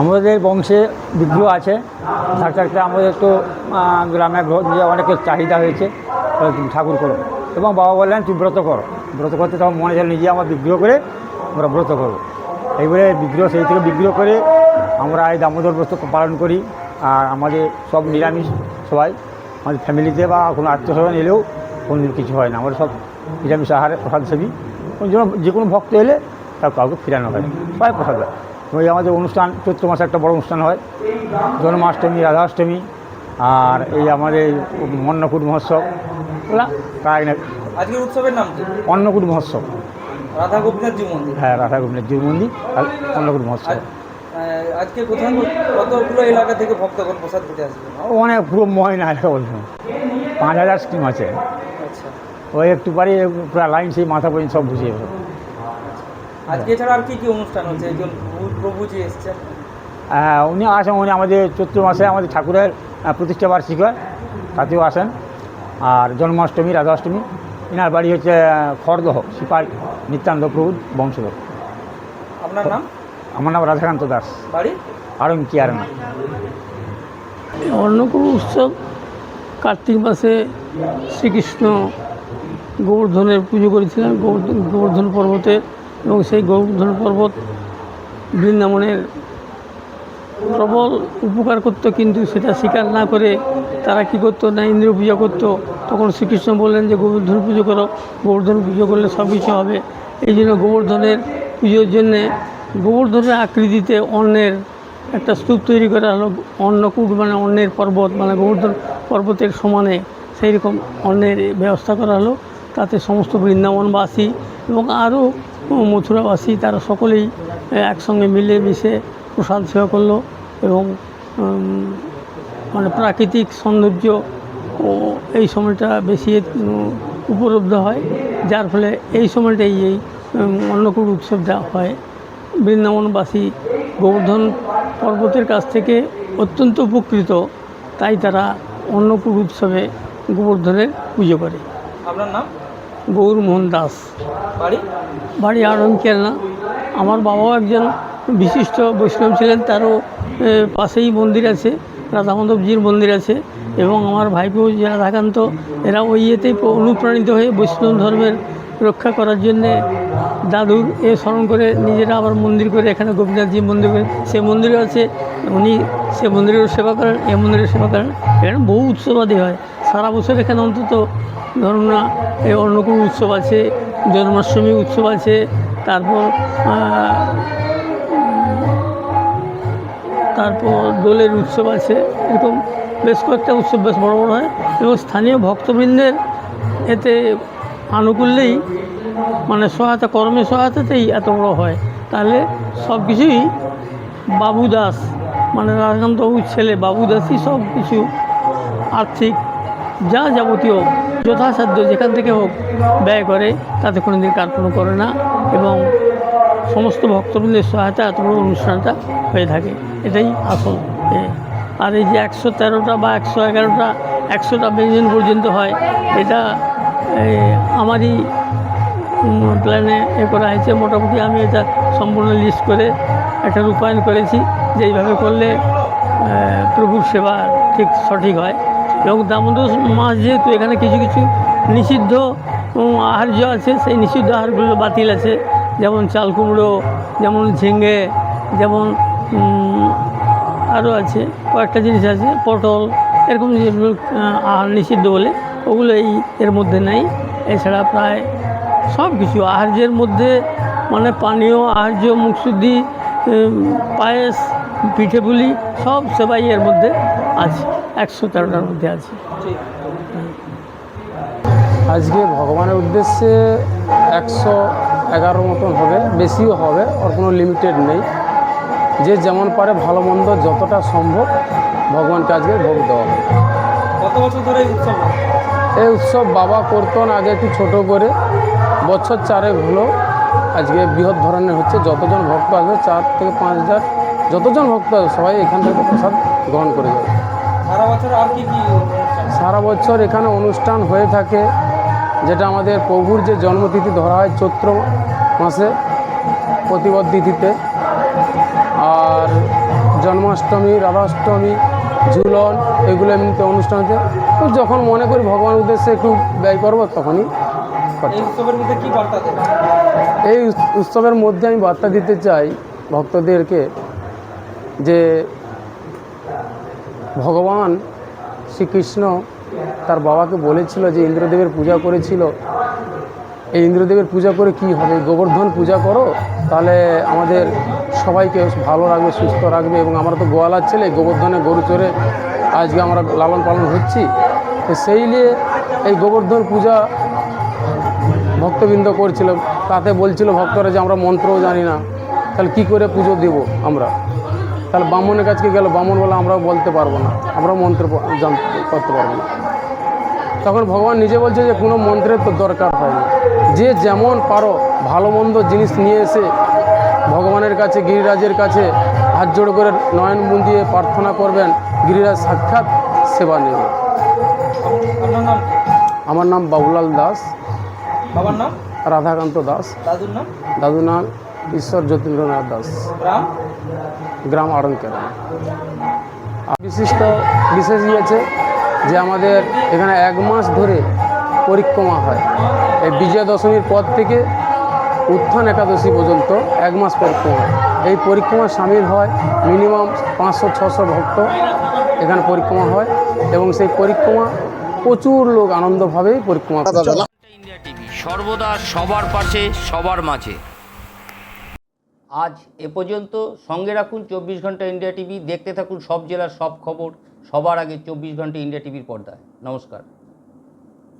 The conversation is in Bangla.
আমাদের বংশে বিগ্রহ আছে। থাকতে থাকতে আমাদের তো গ্রামে অনেকের চাহিদা হয়েছে। তুমি ঠাকুর করো। এবং বাবা বললেন, তুই ব্রত করো। ব্রত করতে তখন মনে হচ্ছে নিজে আমার বিগ্রহ করে আমরা ব্রত করব। এইবারে বিগ্রহ সেই থেকে বিগ্রহ করে আমরা এই দামোদর ব্রত পালন করি। আর আমাদের সব নিরামিষ সবাই, আমাদের ফ্যামিলিতে বা কোনো আত্মীয় স্বজন এলেও কোনো কিছু হয় না। আমরা সব নিরামিষ আহারে প্রসাদ সেবী। যে কোনো ভক্ত এলে তার কাউকে ফিরানো হয় সবাই প্রসাদ হয় ওই আমাদের অনুষ্ঠান চৈত্র মাসে একটা বড় অনুষ্ঠান হয়। জন্মাষ্টমী রাধাষ্টমী আর এই আমাদের অন্নকূট মহোৎসব। প্রায় না আজকের উৎসবের নাম অন্নকূট মহোৎসব। রাধা গোপীনাথজি মন্দির। হ্যাঁ রাধা জিউ মন্দির আর অন্নকূট মহোৎসব। আজকে কোথাও কতগুলো এলাকা থেকে ভক্তগণ প্রসাদ পেতে আসবে? অনেক পুরো ময়না এলাকা বলছে। পাঁচ হাজার স্কিম আছে। আচ্ছা। ওই একটু পারি পুরো লাইন সেই মাথা পর্যন্ত সব বুঝিয়ে আজকে এছাড়া আর কি কি অনুষ্ঠান হচ্ছে? একজন প্রভুজি এসছেন। হ্যাঁ উনি আসেন উনি আমাদের চৈত্র মাসে আমাদের ঠাকুরের প্রতিষ্ঠা বার্ষিক হয় তাতেও আসেন। আর জন্মাষ্টমী রাধাষ্টমী এনার বাড়ি হচ্ছে খড়দহ সিপাই নিত্যানন্দ প্রভু বংশধর। আপনার নাম? আমার নাম রাধাকান্ত দাস। বাড়ি? আরং কিয়ারনা অন্নকূট উৎসব কার্তিক মাসে শ্রীকৃষ্ণ গোবর্ধনের পুজো করেছিলেন গোবর্ধন গোবর্ধন পর্বতে এবং সেই গোবর্ধন পর্বত বৃন্দাবনের প্রবল উপকার করতো, কিন্তু সেটা স্বীকার না করে তারা কী করতো, না ইন্দ্র পূজা করতো, তখন শ্রীকৃষ্ণ বললেন যে, গোবর্ধন পুজো করো, গোবর্ধন পুজো করলে সব কিছু হবে। এই জন্য গোবর্ধনের পুজোর জন্যে গোবর্ধনের আকৃতিতে অন্নের একটা স্তূপ তৈরি করা হলো, অন্নকূট মানে অন্নের পর্বত মানে গোবর্ধন পর্বতের সমানে সেই রকম অন্নের ব্যবস্থা করা হলো। তাতে সমস্ত বৃন্দাবনবাসী এবং আরও মথুরাবাসী, তারা সকলেই একসঙ্গে মিলে মিশে প্রসাদ সেবা করল এবং মানে প্রাকৃতিক সৌন্দর্য ও এই সময়টা বেশি উপলব্ধ হয়। যার ফলে এই সময়টাই এই অন্নকূট উৎসবটা হয়। বৃন্দাবনবাসী গোবর্ধন পর্বতের কাছ থেকে অত্যন্ত উপকৃত, তাই তারা অন্নকূট উৎসবে গোবর্ধনের পুজো করে। আপনার নাম? গৌরমোহন দাস। বাড়ি? বাড়ি আনন্দ কেলনা আমার বাবাও একজন বিশিষ্ট বৈষ্ণব ছিলেন তারও পাশেই মন্দির আছে রাধা মাধবজির মন্দির আছে এবং আমার ভাইপো যে রাধাকান্ত এরা ওই ইয়েতেই অনুপ্রাণিত হয়ে বৈষ্ণব ধর্মের রক্ষা করার জন্যে দাদুর এ স্মরণ করে নিজেরা আবার মন্দির করে এখানে গোপীনাথজি মন্দির করে, সে মন্দিরও আছে, উনি সে মন্দিরেরও সেবা করেন, এ মন্দিরের সেবা করেন। এখানে বহু উৎসবাদি হয়। সারা বছর এখানে অন্তত ধরুন না এই অন্নকূট উৎসব আছে, জন্মাষ্টমী উৎসব আছে, তারপর তারপর দোলের উৎসব আছে, এরকম বেশ কয়েকটা উৎসব বেশ বড় বড় হয়। এবং স্থানীয় ভক্তবৃন্দের এতে আনুকূল্যেই মানে সহায়তা কর্মে সহায়তাতেই এত বড় হয়। তাহলে সব কিছুই বাবু দাস মানে রাধাকান্তবাবুর ছেলে বাবু দাসই সব কিছু আর্থিক, যা যাবতীয় যথাসাধ্য যেখান থেকে হোক ব্যয় করে, তাতে কোনো দিন কার্পণ করে না এবং সমস্ত ভক্তবৃন্দের সহায়তা, এত বড় অনুষ্ঠানটা হয়ে থাকে। এটাই আসল। আর এই যে একশো তেরোটা বা একশো এগারোটা, একশোটা ব্যঞ্জন পর্যন্ত হয়, এটা আমারই প্ল্যানে এ করা হয়েছে। মোটামুটি আমি এটা সম্পূর্ণ লিস্ট করে একটা রূপায়ণ করেছি, যে এইভাবে করলে প্রভুর সেবা ঠিক সঠিক হয়। এবং দামোদর মাস যেহেতু এখানে কিছু কিছু নিষিদ্ধ আহার্য আছে, সেই নিষিদ্ধ আহারগুলো বাতিল আছে। যেমন চাল কুমড়ো, যেমন ঝিঙে, যেমন আরও আছে, কয়েকটা জিনিস আছে, পটল, এরকম আহার নিষিদ্ধ বলে। ওগুলো এই এর মধ্যে নেই। এছাড়া প্রায় সব কিছু, আহার্যের মধ্যে মানে পানীয়, আহার্য, মুখশুদ্ধি পায়েস, পিঠে পুলি সব সেবাই এর মধ্যে আছে, একশো তেরোটার মধ্যে আছে। আজকে ভগবানের উদ্দেশ্যে একশো এগারো মতন হবে, বেশিও হবে, ওর কোনো লিমিটেড নেই। যে যেমন পারে ভালো মন্দ যতটা সম্ভব ভগবানকে আজকে ভোগ দেওয়া হবে। বছর ধরে এই উৎসব এই উৎসব বাবা করতেন আগে একটু ছোট করে বছর চারেক হলো। আজকে বৃহৎ ধরনের হচ্ছে যতজন ভক্ত আসবে চার থেকে পাঁচ হাজার যতজন ভক্ত আসবে সবাই এখান থেকে প্রসাদ গ্রহণ করে যাবে। সারা বছর আর কি কি সারা বছর এখানে অনুষ্ঠান হয়ে থাকে যেটা আমাদের প্রভুর যে জন্মতিথি ধরা হয় চৈত্র মাসে প্রতিবদ তিথিতে। আর জন্মাষ্টমী রাধাষ্টমী ঝুলন এগুলো এমনিতে অনুষ্ঠান হচ্ছে। তো যখন মনে করি ভগবানের উদ্দেশ্যে একটু ব্যয় করব তখনই এই উৎসবের মধ্যে আমি বার্তা দিতে চাই ভক্তদেরকে যে ভগবান শ্রীকৃষ্ণ তার বাবাকে বলেছিল যে ইন্দ্রদেবের পূজা করেছিল। এই ইন্দ্রদেবের পূজা করে কি হবে? গোবর্ধন পূজা করো তাহলে আমাদের সবাইকে ভালো রাখবে, সুস্থ রাখবে এবং আমরা তো গোয়ালার ছেলে, গোবর্ধনে গরু চড়ে আজকে আমরা লালন পালন হচ্ছি। তো সেই নিয়ে এই গোবর্ধন পূজা ভক্তবৃন্দ করছিল, তাতে বলছিল ভক্তরা যে আমরা মন্ত্রও জানি না, তাহলে কি করে পুজো দেব আমরা? তাহলে বামনের কাছে গেল, বামন বলে আমরাও বলতে পারব না, আমরাও মন্ত্র জানতে করতে পারব না। তখন ভগবান নিজে বলছে যে কোনো মন্ত্রের তো দরকার হয়নি যে যেমন পারো ভালো মন্দ জিনিস নিয়ে এসে ভগবানের কাছে গিরিরাজের কাছে হাত জোড় করে নয়ন বুঁদিয়ে প্রার্থনা করবেন গিরিরাজ সাক্ষাৎ সেবা নেবে? আমার নাম বাবুলাল দাস। বাবার নাম? রাধাকান্ত দাস। দাদুর নাম? দাদু নাম ঈশ্বর যতীন্দ্রনাথ দাস। গ্রাম? আর বিশিষ্ট বিশেষ ইয়েছে যে আমাদের এখানে এক মাস ধরে পরিক্রমা হয়। এই বিজয়া দশমীর পর থেকে উত্থান একাদশী পর্যন্ত এক মাস পরিক্রমা হয়। এই পরিক্রমা সামিল হয় মিনিমাম পাঁচশো ছশো ভক্ত এখানে পরিক্রমা হয় এবং সেই পরিক্রমা প্রচুর লোক আনন্দভাবেই পরিক্রমা ইন্ডিয়া টিভি সর্বদা সবার পাশে সবার মাঝে। আজ এ পর্যন্ত সঙ্গে রাখুন চব্বিশ ঘণ্টা ইন্ডিয়া টিভি দেখতে থাকুন সব জেলার সব খবর সবার আগে চব্বিশ ঘণ্টা ইন্ডিয়া টিভির পর্দায়। নমস্কার।